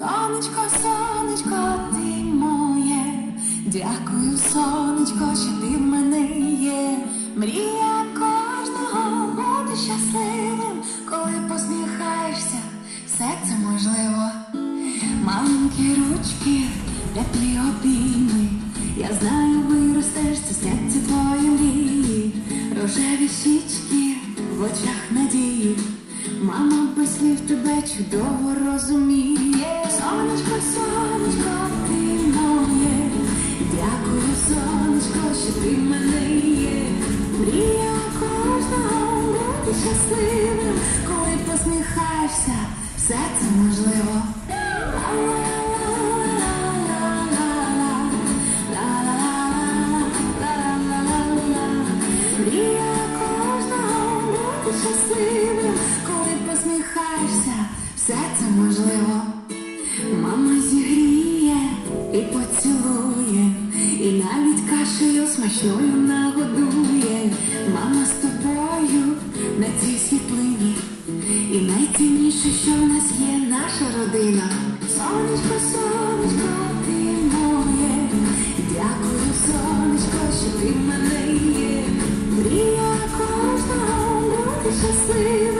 Сонечко, сонечко, ти моє. Дякую, сонечко, що ти в мене є. Мрія кожного бути щасливим, коли посміхаєшся, все це можливо. Маленькі ручки, теплі обійми. Я знаю, виростеш, це сняться твої мрії. Рожеві щічки в очах надії. Мама без слів тебе чудово розуміє. Сонечко, сонечко, ти моє. Дякую, сонечко, що ти мене є. Мрія кожного бути щасливим, коли посміхаєшся, все це можливо. Мрія кожного щасливим, коли все це можливо. Мама зігріє і поцілує, і навіть кашею смачною нагодує. Мама з тобою на цій світлині. І найцінніше, що в нас є наша родина. Сонечко, сонечко, ти моє. Дякую, сонечко, що ти в мене є. Мрія кожного бути щасливим,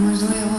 Можливо